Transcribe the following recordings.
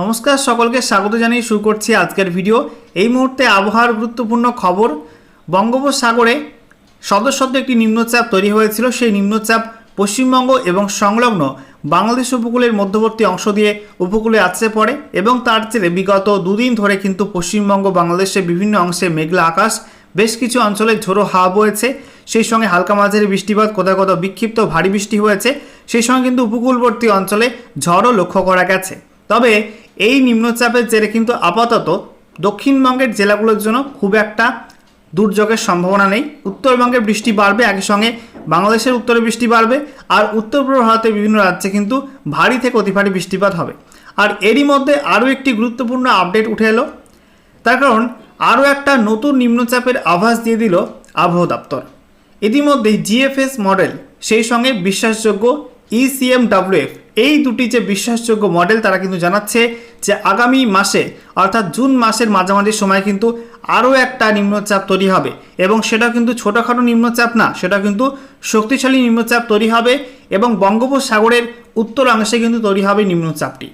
নমস্কার, সকলকে স্বাগত জানিয়ে শুরু করছি আজকের ভিডিও। এই মুহূর্তে আবহাওয়ার গুরুত্বপূর্ণ খবর, বঙ্গোপসাগরে সদস্যত্ব একটি নিম্নচাপ তৈরি হয়েছিল। সেই নিম্নচাপ পশ্চিমবঙ্গ এবং সংলগ্ন বাংলাদেশ উপকূলের মধ্যবর্তী অংশ দিয়ে উপকূলে আছড়ে পড়ে এবং তার চেয়ে বিগত দুদিন ধরে কিন্তু পশ্চিমবঙ্গ, বাংলাদেশের বিভিন্ন অংশে মেঘলা আকাশ, বেশ কিছু অঞ্চলে ঝোড়ো হাওয়া বয়েছে। সেই সঙ্গে হালকা মাঝারি বৃষ্টিপাত কোথাও কোথাও বিক্ষিপ্ত ভারী বৃষ্টি হয়েছে। সেই সঙ্গে কিন্তু উপকূলবর্তী অঞ্চলে ঝড়ও লক্ষ্য করা গেছে। তবে এই নিম্নচাপের জেরে কিন্তু আপাতত দক্ষিণবঙ্গের জেলাগুলোর জন্য খুব একটা দুর্যোগের সম্ভাবনা নেই। উত্তরবঙ্গে বৃষ্টি বাড়বে, একই সঙ্গে বাংলাদেশের উত্তরে বৃষ্টি বাড়বে আর উত্তর পূর্ব ভারতের বিভিন্ন রাজ্যে কিন্তু ভারী থেকে অতি ভারী বৃষ্টিপাত হবে। আর এরই মধ্যে আরও একটি গুরুত্বপূর্ণ আপডেট উঠে এলো, তার কারণ আরও একটা নতুন নিম্নচাপের আভাস দিয়ে দিল আবহাওয়া দপ্তর। ইতিমধ্যেই জিএফএস মডেল সেই সঙ্গে বিশ্বাসযোগ্য ইসিএমডাব্লিউএফ এই দুটি যে বিশ্বাসযোগ্য মডেল তারা কিন্তু জানাচ্ছে যে আগামী মাসে, অর্থাৎ জুন মাসের মাঝামাঝি সময় কিন্তু আরও একটা নিম্নচাপ তৈরি হবে। এবং সেটা কিন্তু ছোটোখাটো নিম্নচাপ না সেটা কিন্তু শক্তিশালী নিম্নচাপ তৈরি হবে এবং বঙ্গোপসাগরের উত্তরাংশে কিন্তু তৈরি হবে নিম্নচাপটি।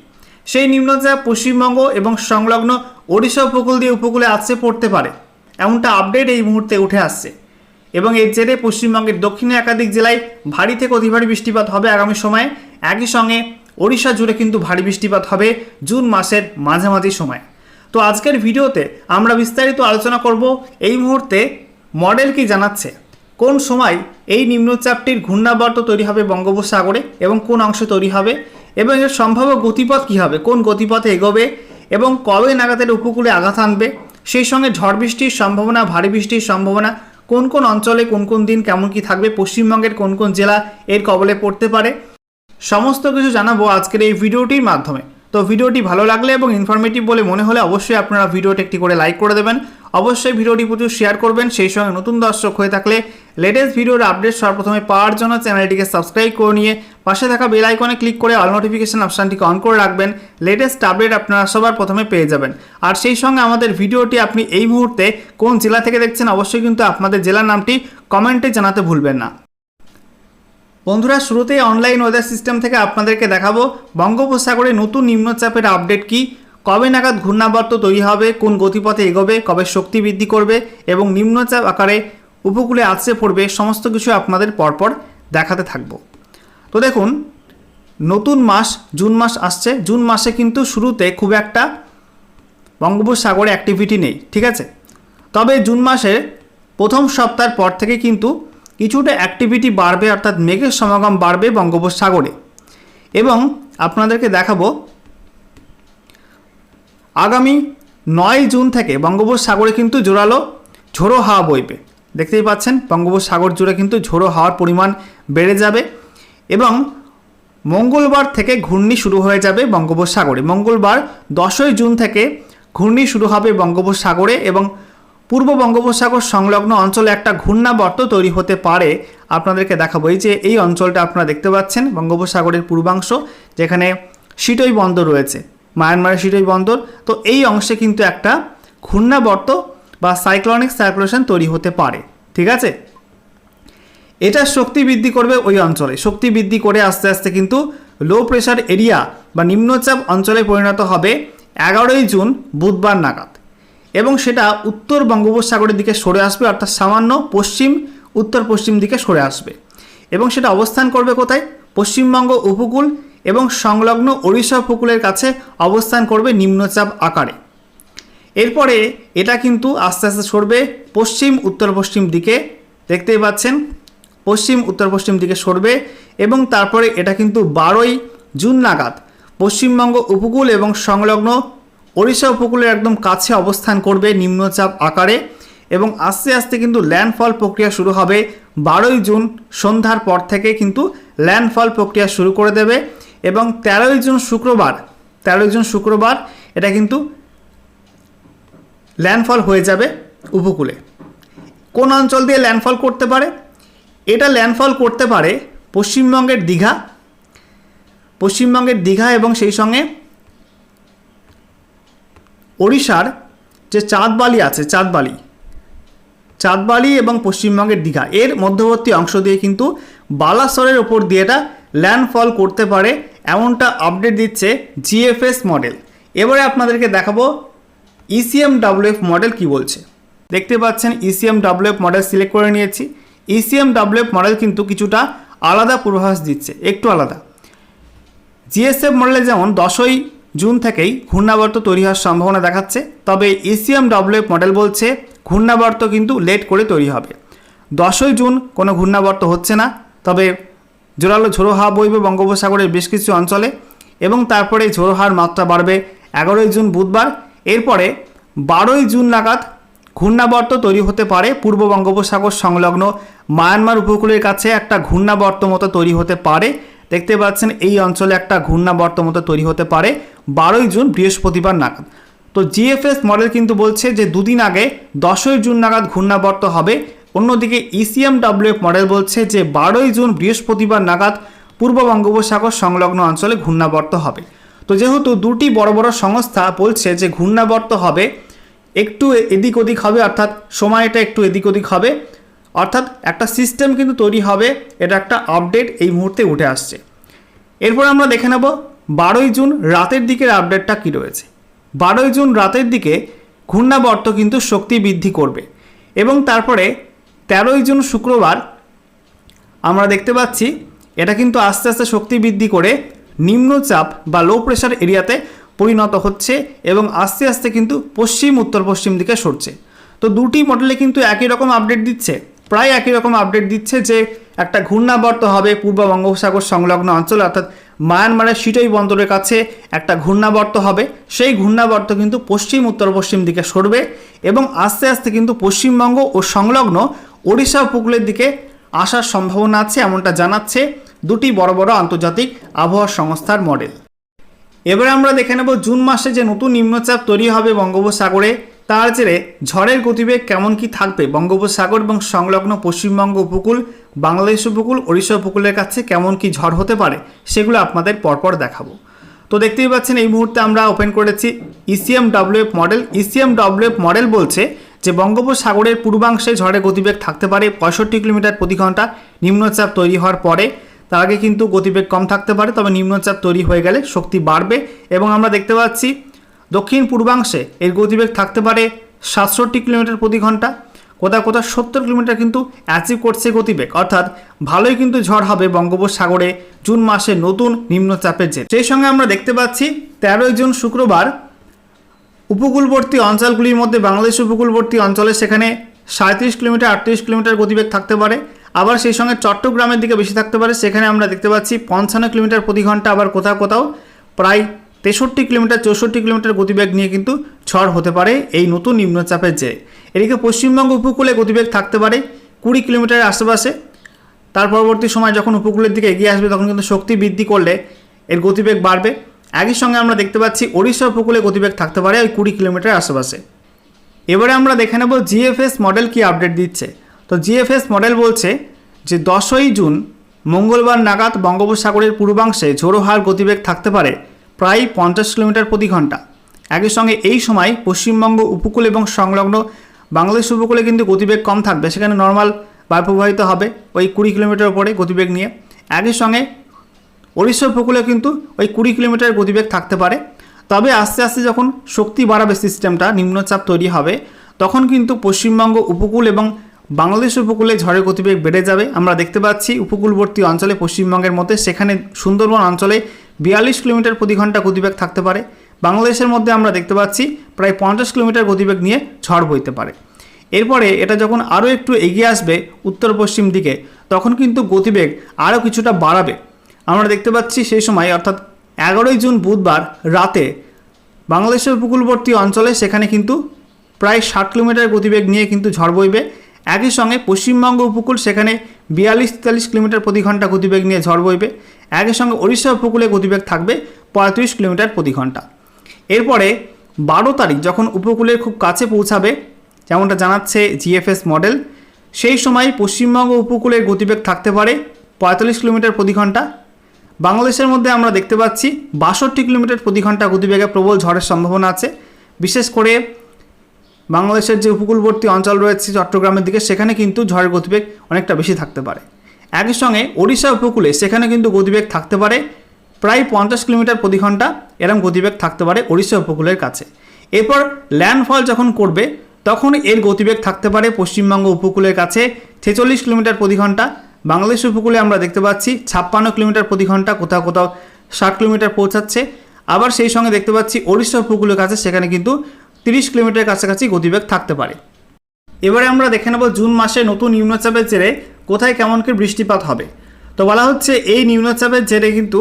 সেই নিম্নচাপ পশ্চিমবঙ্গ এবং সংলগ্ন ওড়িশা উপকূল দিয়ে উপকূলে আছড়ে পড়তে পারে। এমনটা আপডেট এই মুহূর্তে উঠে আসছে। এবং এর জেরে পশ্চিমবঙ্গের দক্ষিণে একাধিক জেলায় ভারী থেকে অতি ভারী বৃষ্টিপাত হবে আগামী সময়ে। একই সঙ্গে ওড়িশা জুড়ে কিন্তু ভারী বৃষ্টিপাত হবে জুন মাসের মাঝামাঝি সময়। তো আজকের ভিডিওতে আমরা বিস্তারিত আলোচনা করব এই মুহূর্তে মডেল কি জানাচ্ছে, কোন সময় এই নিম্নচাপটির ঘূর্ণাবর্ত তৈরি হবে বঙ্গোপসাগরে এবং কোন অংশে তৈরি হবে এবং এর সম্ভাব্য গতিপথ কী হবে, কোন গতিপথে এগোবে এবং কবে নাগাদের উপকূলে আঘাত আনবে, সেই সঙ্গে ঝড় বৃষ্টির সম্ভাবনা, ভারী বৃষ্টির সম্ভাবনা কোন কোন অঞ্চলে কোন কোন দিন কেমন কি থাকবে, পশ্চিমবঙ্গের কোন কোন জেলা এর কবলে পড়তে পারে, সমস্ত কিছু জানাব আজকের এই ভিডিওটির মাধ্যমে। তো ভিডিওটি ভালো লাগলে এবং ইনফরমেটিভ বলে মনে হলে অবশ্যই আপনারা ভিডিওটি একটি করে লাইক করে দেবেন। অবশ্যই ভিডিওটি প্রচুর শেয়ার করবেন, সেই সঙ্গে নতুন দর্শক হয়ে থাকলে লেটেস্ট ভিডিওর আপডেট সর্বপ্রথমে পাওয়ার জন্য চ্যানেলটিকে সাবস্ক্রাইব করে নিয়ে পাশে থাকা বেল আইকনে ক্লিক করে অল নোটিফিকেশান অপশানটিকে অন করে রাখবেন। লেটেস্ট আপডেট আপনারা সবার প্রথমে পেয়ে যাবেন। আর সেই সঙ্গে আমাদের ভিডিওটি আপনি এই মুহূর্তে কোন জেলা থেকে দেখছেন অবশ্যই কিন্তু আপনাদের জেলার নামটি কমেন্টে জানাতে ভুলবেন না। বন্ধুরা, শুরুতেই অনলাইন ওয়েদার সিস্টেম থেকে আপনাদেরকে দেখাবো বঙ্গোপসাগরে নতুন নিম্নচাপের আপডেট কি, কবে নাগাদ ঘূর্ণাবর্ত তৈরি হবে, কোন গতিপথে এগোবে, কবে শক্তি বৃদ্ধি করবে এবং নিম্নচাপ আকারে উপকূলে আছড়ে পড়বে সমস্ত কিছু আপনাদের পরপর দেখাতে থাকব। তো দেখুন, নতুন মাস, জুন মাস আসছে। জুন মাসে কিন্তু শুরুতে খুব একটা বঙ্গোপসাগরে অ্যাক্টিভিটি নেই, ঠিক আছে? তবে জুন মাসের প্রথম সপ্তাহের পর থেকে কিন্তু কিছুটা অ্যাক্টিভিটি বাড়বে, অর্থাৎ মেঘের সমাগম বাড়বে বঙ্গোপসাগরে। এবং আপনাদেরকে দেখাবো, আগামী নয় জুন থেকে বঙ্গোপসাগরে কিন্তু জোরালো ঝোড়ো হাওয়া বইবে। দেখতেই পাচ্ছেন, বঙ্গোপসাগর জুড়ে কিন্তু ঝোড়ো হাওয়ার পরিমাণ বেড়ে যাবে এবং মঙ্গলবার থেকে ঘূর্ণি শুরু হয়ে যাবে বঙ্গোপসাগরে। মঙ্গলবার দশই জুন থেকে ঘূর্ণি শুরু হবে বঙ্গোপসাগরে এবং পূর্ব বঙ্গোপসাগর সংলগ্ন অঞ্চলে একটা ঘূর্ণাবর্ত তৈরি হতে পারে। আপনাদেরকে দেখাবো, এই যে এই অঞ্চলটা আপনারা দেখতে পাচ্ছেন, বঙ্গোপসাগরের পূর্বাংশ, যেখানে সিটই বন্দর রয়েছে, মায়ানমারের সিটই বন্দর। তো এই অংশে কিন্তু একটা ঘূর্ণাবর্ত বা সাইক্লনিক সার্কুলেশন তৈরি হতে পারে, ঠিক আছে? এটা শক্তি বৃদ্ধি করবে ওই অঞ্চলে। শক্তি বৃদ্ধি করে আস্তে আস্তে কিন্তু লো প্রেশার এরিয়া বা নিম্নচাপ অঞ্চলে পরিণত হবে এগারোই জুন, বুধবার নাগাদ। এবং সেটা উত্তর বঙ্গোপসাগরের দিকে সরে আসবে, অর্থাৎ সামান্য পশ্চিম উত্তর পশ্চিম দিকে সরে আসবে। এবং সেটা অবস্থান করবে কোথায়? পশ্চিমবঙ্গ উপকূল এবং সংলগ্ন ওড়িশা উপকূলের কাছে অবস্থান করবে নিম্নচাপ আকারে। এরপরে এটা কিন্তু আস্তে আস্তে সরবে পশ্চিম, উত্তর পশ্চিম দিকে, দেখতেই পাচ্ছেন। পশ্চিম, উত্তর পশ্চিম দিকে সরবে এবং তারপরে এটা কিন্তু বারোই জুন নাগাদ পশ্চিমবঙ্গ উপকূল এবং সংলগ্ন ওড়িশা উপকূলের একদম কাছে অবস্থান করবে নিম্নচাপ আকারে এবং আস্তে আস্তে কিন্তু ল্যান্ডফল প্রক্রিয়া শুরু হবে বারোই জুন সন্ধ্যার পর থেকে কিন্তু ল্যান্ডফল প্রক্রিয়া শুরু করে দেবে এবং তেরোই জুন শুক্রবার, তেরোই জুন শুক্রবার এটা কিন্তু ল্যান্ডফল হয়ে যাবে উপকূলে। কোন অঞ্চল দিয়ে ল্যান্ডফল করতে পারে? এটা ল্যান্ডফল করতে পারে পশ্চিমবঙ্গের দীঘা। পশ্চিমবঙ্গের দীঘা এবং সেই সঙ্গে ওড়িশার যে চাঁদবালি আছে, চাঁদবালি। চাঁদবালি এবং পশ্চিমবঙ্গের দীঘা, এর মধ্যবর্তী অংশ দিয়ে কিন্তু বালাসরের ওপর দিয়ে এটা ল্যান্ডফল করতে পারে এমনটা আপডেট দিচ্ছে জিএফএস মডেল। এবারে আপনাদেরকে দেখাবো ইসিএম ডাব্লিউএফ মডেল কি বলছে? দেখতে পাচ্ছেন ইসিএম ডাব্লিউএফ মডেল সিলেক্ট করে নিয়েছি। ইসিএম ডাব্লিউএফ মডেল কিন্তু কিছুটা আলাদা পূর্বাভাস দিচ্ছে, একটু আলাদা। জিএসএফ মডেলে যেমন দশই জুন থেকেই ঘূর্ণাবর্ত তৈরি হওয়ার সম্ভাবনা দেখাচ্ছে, তবে ইসিএম ডাব্লিউএফ মডেল বলছে ঘূর্ণাবর্ত কিন্তু লেট করে তৈরি হবে। দশই জুন কোনো ঘূর্ণাবর্ত হচ্ছে না, তবে জোরালো ঝোড়ো হাওয়া বইবে বঙ্গোপসাগরের বেশ কিছু অঞ্চলে এবং তারপরে ঝোড়ো হাওয়ার মাত্রা বাড়বে এগারোই জুন বুধবার। এরপরে বারোই জুন নাগাদ ঘূর্ণাবর্ত তৈরি হতে পারে পূর্ব বঙ্গোপসাগর সংলগ্ন মায়ানমার উপকূলের কাছে একটা ঘূর্ণাবর্ত মতো তৈরি হতে পারে। দেখতে পাচ্ছেন এই অঞ্চলে একটা ঘূর্ণাবর্ত মতো তৈরি হতে পারে বারোই জুন, বৃহস্পতিবার নাগাদ। তো জিএফএস মডেল কিন্তু বলছে যে দুদিন আগে দশই জুন নাগাদ ঘূর্ণাবর্ত হবে। অন্যদিকে ইসিএম ডাব্লিউএফ মডেল বলছে যে বারোই জুন, বৃহস্পতিবার নাগাদ পূর্ব বঙ্গোপসাগর সংলগ্ন অঞ্চলে ঘূর্ণাবর্ত হবে। তো যেহেতু দুটি বড় বড় সংস্থা বলছে যে ঘূর্ণাবর্ত হবে, একটু এদিক ওদিক হবে, অর্থাৎ সময়টা একটু এদিক ওদিক হবে, অর্থাৎ একটা সিস্টেম কিন্তু তৈরি হবে, এটা একটা আপডেট এই মুহূর্তে উঠে আসছে। এরপর আমরা দেখে নেব বারোই জুন রাতের দিকের আপডেটটা কী রয়েছে। বারোই জুন রাতের দিকে ঘূর্ণাবর্ত কিন্তু শক্তি বৃদ্ধি করবে এবং তারপরে তেরোই জুন শুক্রবার আমরা দেখতে পাচ্ছি, এটা কিন্তু আস্তে আস্তে শক্তি বৃদ্ধি করে নিম্নচাপ বা লো প্রেশার এরিয়াতে পরিণত হচ্ছে এবং আস্তে আস্তে কিন্তু পশ্চিম, উত্তর পশ্চিম দিকে সরছে। তো দুটি মডেলে কিন্তু একই রকম আপডেট দিচ্ছে, প্রায় একই রকম আপডেট দিচ্ছে যে একটা ঘূর্ণাবর্ত হবে পূর্ব বঙ্গোপসাগর সংলগ্ন অঞ্চল, অর্থাৎ মায়ানমারের সিটই বন্দরের কাছে একটা ঘূর্ণাবর্ত হবে। সেই ঘূর্ণাবর্ত কিন্তু পশ্চিম, উত্তর পশ্চিম দিকে সরবে এবং আস্তে আস্তে কিন্তু পশ্চিমবঙ্গ ও সংলগ্ন ওড়িশা উপকূলের দিকে আসার সম্ভাবনা আছে এমনটা জানাচ্ছে দুটি বড় বড় আন্তর্জাতিক আবহাওয়া সংস্থার মডেল। এবারে আমরা দেখে নেব জুন মাসে যে নতুন নিম্নচাপ তৈরি হবে বঙ্গোপসাগরে, তার জেরে ঝড়ের গতিবেগ কেমন কি থাকবে? বঙ্গোপসাগর এবং সংলগ্ন পশ্চিমবঙ্গ উপকূল, বাংলাদেশ উপকূল, ওড়িশা উপকূলের কাছে কেমন কি ঝড় হতে পারে, সেগুলো আপনাদের পরপর দেখাবো। তো দেখতেই পাচ্ছেন, এই মুহূর্তে আমরা ওপেন করেছি ECM WF model ECM WF model বলছে যে বঙ্গোপসাগরের পূর্বাংশে ঝড়ের গতিবেগ থাকতে পারে পঁয়ষট্টি কিলোমিটার প্রতি ঘণ্টা। নিম্নচাপ তৈরি হওয়ার পরে তার আগে কিন্তু গতিবেগ কম থাকতে পারে, তবে নিম্নচাপ তৈরি হয়ে গেলে শক্তি বাড়বে এবং আমরা দেখতে পাচ্ছি দক্ষিণ পূর্বাংশে এর গতিবেগ থাকতে পারে সাতষট্টি কিলোমিটার প্রতি ঘণ্টা। কোথাও কোথাও সত্তর কিলোমিটার কিন্তু অ্যাচিভ করছে গতিবেগ। অর্থাৎ ভালোই কিন্তু ঝড় হবে বঙ্গোপসাগরে জুন মাসে নতুন নিম্নচাপের জের। সেই সঙ্গে আমরা দেখতে পাচ্ছি তেরোই জুন শুক্রবার উপকূলবর্তী অঞ্চলগুলির মধ্যে বাংলাদেশ উপকূলবর্তী অঞ্চলে সেখানে সাঁত্রিশ কিলোমিটার, আটত্রিশ কিলোমিটার গতিবেগ থাকতে পারে। আবার সেই সঙ্গে চট্টগ্রামের দিকে বেশি থাকতে পারে, সেখানে আমরা দেখতে পাচ্ছি পঞ্চান্ন কিলোমিটার প্রতি ঘণ্টা আবার কোথাও কোথাও প্রায় তেষট্টি কিলোমিটার, চৌষট্টি কিলোমিটার গতিবেগ নিয়ে কিন্তু ঝড় হতে পারে এই নতুন নিম্নচাপের জেরে এদিকে পশ্চিমবঙ্গ উপকূলে গতিবেগ থাকতে পারে কুড়ি কিলোমিটারের আশেপাশে। তার পরবর্তী সময় যখন উপকূলের দিকে এগিয়ে আসবে, তখন কিন্তু শক্তি বৃদ্ধি করলে এর গতিবেগ বাড়বে। একই সঙ্গে আমরা দেখতে পাচ্ছি ওড়িশা উপকূলে গতিবেগ থাকতে পারে ওই কুড়ি কিলোমিটার আশেপাশে। এবারে আমরা দেখে নেব জিএফএস মডেল কি আপডেট দিচ্ছে। তো জিএফএস মডেল বলছে যে দশই জুন মঙ্গলবার নাগাদ বঙ্গোপসাগরের পূর্বাংশে ঝোড়ো হাওয়ার গতিবেগ থাকতে পারে প্রায় পঞ্চাশ কিলোমিটার প্রতি ঘণ্টা। একই সঙ্গে এই সময় পশ্চিমবঙ্গ উপকূল এবং সংলগ্ন বাংলাদেশ উপকূলে কিন্তু গতিবেগ কম থাকবে, সেখানে নর্মাল বায়ু প্রবাহিত হবে ওই কুড়ি কিলোমিটার উপরে গতিবেগ নিয়ে। একই সঙ্গে ওড়িশা উপকূলে কিন্তু ওই কুড়ি কিলোমিটার গতিবেগ থাকতে পারে। তবে আস্তে আস্তে যখন শক্তি বাড়াবে সিস্টেমটা নিম্নচাপ তৈরি হবে, তখন কিন্তু পশ্চিমবঙ্গ উপকূল এবং বাংলাদেশ উপকূলে ঝড়ের গতিবেগ বেড়ে যাবে। আমরা দেখতে পাচ্ছি উপকূলবর্তী অঞ্চলে, পশ্চিমবঙ্গের মধ্যে। সেখানে সুন্দরবন অঞ্চলে বিয়াল্লিশ কিলোমিটার প্রতি ঘণ্টা গতিবেগ থাকতে পারে। বাংলাদেশের মধ্যে আমরা দেখতে পাচ্ছি প্রায় পঞ্চাশ কিলোমিটার গতিবেগ নিয়ে ঝড় বইতে পারে। এরপরে এটা যখন আরও একটু এগিয়ে আসবে উত্তর পশ্চিম দিকে, তখন কিন্তু গতিবেগ আরও কিছুটা বাড়াবে। আমরা দেখতে পাচ্ছি সেই সময়, অর্থাৎ এগারোই জুন বুধবার রাতে, বাংলাদেশের উপকূলবর্তী অঞ্চলে সেখানে কিন্তু প্রায় ষাট কিলোমিটার গতিবেগ নিয়ে কিন্তু ঝড় বইবে। একই সঙ্গে পশ্চিমবঙ্গ উপকূল সেখানে বিয়াল্লিশ তেতাল্লিশ কিলোমিটার প্রতি ঘণ্টা গতিবেগ নিয়ে ঝড় বইবে। একই সঙ্গে ওড়িশা উপকূলে গতিবেগ থাকবে পঁয়ত্রিশ কিলোমিটার প্রতি ঘণ্টা। এরপরে বারো তারিখ যখন উপকূলের খুব কাছে পৌঁছাবে, যেমনটা জানাচ্ছে জিএফএস মডেল, সেই সময় পশ্চিমবঙ্গ উপকূলের গতিবেগ থাকতে পারে পঁয়তাল্লিশ কিলোমিটার প্রতি ঘণ্টা। বাংলাদেশের মধ্যে আমরা দেখতে পাচ্ছি বাষট্টি কিলোমিটার প্রতি ঘণ্টা গতিবেগে প্রবল ঝড়ের সম্ভাবনা আছে। বিশেষ করে বাংলাদেশের যে উপকূলবর্তী অঞ্চল রয়েছে চট্টগ্রামের দিকে, সেখানে কিন্তু ঝড়ের গতিবেগ অনেকটা বেশি থাকতে পারে। একই সঙ্গে ওড়িশা উপকূলে সেখানে কিন্তু গতিবেগ থাকতে পারে, প্রায় পঞ্চাশ কিলোমিটার প্রতি ঘণ্টা এরম গতিবেগ থাকতে পারে ওড়িশা উপকূলের কাছে। এরপর ল্যান্ডফল যখন করবে তখন এর গতিবেগ থাকতে পারে পশ্চিমবঙ্গ উপকূলের কাছে ছেচল্লিশ কিলোমিটার প্রতি ঘণ্টা, বাংলাদেশ উপকূলে আমরা দেখতে পাচ্ছি ছাপ্পান্ন কিলোমিটার প্রতি ঘণ্টা, কোথাও কোথাও ষাট কিলোমিটার পৌঁছাচ্ছে। আবার সেই সঙ্গে দেখতে পাচ্ছি ওড়িশা উপকূলের কাছে, সেখানে কিন্তু তিরিশ কিলোমিটার কাছাকাছি গতিবেগ থাকতে পারে। এবারে আমরা দেখে নেব জুন মাসে নতুন নিম্নচাপের জেরে কোথায় কেমন কি বৃষ্টিপাত হবে। তো বলা হচ্ছে এই নিম্নচাপের জেরে কিন্তু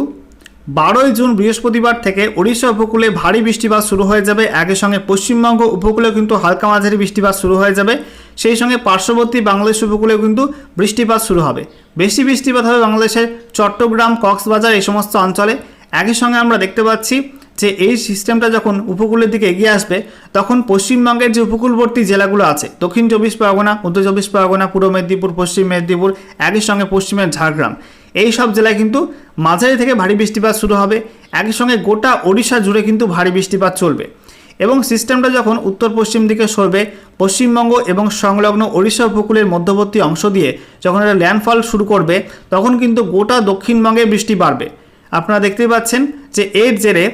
বারোই জুন বৃহস্পতিবার থেকে ওড়িশা উপকূলে ভারী বৃষ্টিপাত শুরু হয়ে যাবে। একই সঙ্গে পশ্চিমবঙ্গ উপকূলেও কিন্তু হালকা মাঝারি বৃষ্টিপাত শুরু হয়ে যাবে। সেই সঙ্গে পার্শ্ববর্তী বাংলাদেশ উপকূলেও কিন্তু বৃষ্টিপাত শুরু হবে। বেশি বৃষ্টিপাত হবে বাংলাদেশের চট্টগ্রাম, কক্সবাজার এই সমস্ত অঞ্চলে। একই সঙ্গে আমরা দেখতে পাচ্ছি যে এই সিস্টেমটা যখন উপকূলের দিকে এগিয়ে আসবে, তখন পশ্চিমবঙ্গের যে উপকূলবর্তী জেলাগুলো আছে, দক্ষিণ চব্বিশ পরগনা, উত্তর চব্বিশ পরগনা, পূর্ব মেদিনীপুর, পশ্চিম মেদিনীপুর, একই সঙ্গে পশ্চিমের ঝাড়গ্রাম, এই সব জেলায় কিন্তু মাঝারি থেকে ভারী বৃষ্টিপাত শুরু হবে। একই সঙ্গে গোটা ওড়িশা জুড়ে কিন্তু ভারী বৃষ্টিপাত চলবে। এবং সিস্টেমটা যখন উত্তর পশ্চিম দিকে সরবে, পশ্চিমবঙ্গ এবং সংলগ্ন ওড়িশা উপকূলের মধ্যবর্তী অংশ দিয়ে যখন এটা ল্যান্ডফল শুরু করবে, তখন কিন্তু গোটা দক্ষিণবঙ্গে বৃষ্টি বাড়বে। আপনারা দেখতেই পাচ্ছেন যে এর জেরে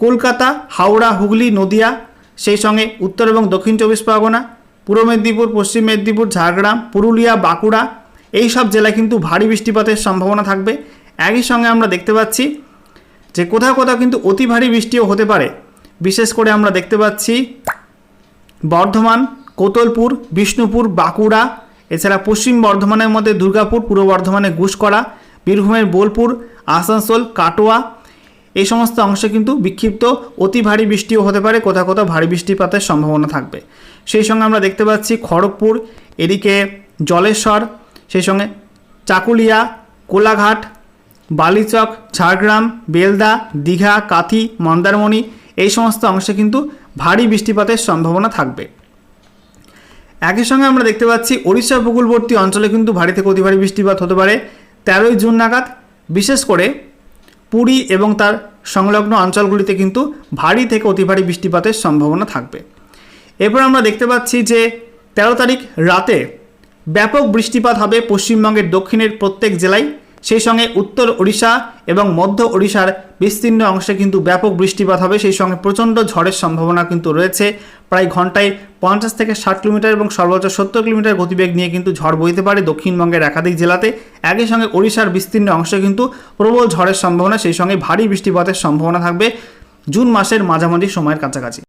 কলকাতা, হাওড়া, হুগলি, নদিয়া, সেই সঙ্গে উত্তর এবং দক্ষিণ চব্বিশ পরগনা, পূর্ব মেদিনীপুর, পশ্চিম মেদিনীপুর, ঝাড়গ্রাম, পুরুলিয়া, বাঁকুড়া, এই সব জেলায় কিন্তু ভারী বৃষ্টিপাতের সম্ভাবনা থাকবে। একই সঙ্গে আমরা দেখতে পাচ্ছি যে কোথাও কোথাও কিন্তু অতি ভারী বৃষ্টিও হতে পারে। বিশেষ করে আমরা দেখতে পাচ্ছি বর্ধমান, কোতলপুর, বিষ্ণুপুর, বাঁকুড়া, এছাড়া পশ্চিম বর্ধমানের মধ্যে দুর্গাপুর, পূর্ব বর্ধমানে ঘুষকরা বীরভূমের বোলপুর, আসানসোল, কাটোয়া এই সমস্ত অংশে কিন্তু বিক্ষিপ্ত অতি ভারী বৃষ্টিও হতে পারে, কোথাও কোথাও ভারী বৃষ্টিপাতের সম্ভাবনা থাকবে। সেই সঙ্গে আমরা দেখতে পাচ্ছি খড়গপুর, এদিকে জলেশ্বর, সেই সঙ্গে চাকুলিয়া, কোলাঘাট, বালিচক, ঝাড়গ্রাম, বেলদা, দীঘা, কাথি, মন্দারমণি, এই সমস্ত অংশে কিন্তু ভারী বৃষ্টিপাতের সম্ভাবনা থাকবে। একই সঙ্গে আমরা দেখতে পাচ্ছি ওড়িশা উপকূলবর্তী অঞ্চলে কিন্তু ভারী থেকে অতি ভারী বৃষ্টিপাত হতে পারে তেরোই জুন নাগাদ। বিশেষ করে পুরী এবং তার সংলগ্ন অঞ্চলগুলিতে কিন্তু ভারী থেকে অতি ভারী বৃষ্টিপাতের সম্ভাবনা থাকবে। এরপর আমরা দেখতে পাচ্ছি যে তেরো তারিখ রাতে ব্যাপক বৃষ্টিপাত হবে পশ্চিমবঙ্গের দক্ষিণের প্রত্যেক জেলায়। সেই সঙ্গে উত্তর ওড়িশা এবং মধ্য ওড়িশার বিস্তীর্ণ অংশে কিন্তু ব্যাপক বৃষ্টিপাত হবে। সেই সঙ্গে প্রচণ্ড ঝড়ের সম্ভাবনা কিন্তু রয়েছে। প্রায় ঘন্টায় পঞ্চাশ থেকে ষাট কিলোমিটার এবং সর্বোচ্চ সত্তর কিলোমিটার গতিবেগ নিয়ে কিন্তু ঝড় বইতে পারে দক্ষিণবঙ্গের একাধিক জেলাতে। একই সঙ্গে ওড়িশার বিস্তীর্ণ অংশে কিন্তু প্রবল ঝড়ের সম্ভাবনা, সেই সঙ্গে ভারী বৃষ্টিপাতের সম্ভাবনা থাকবে। জুন মাসের মাঝামাঝি সময়ের কাছাকাছি।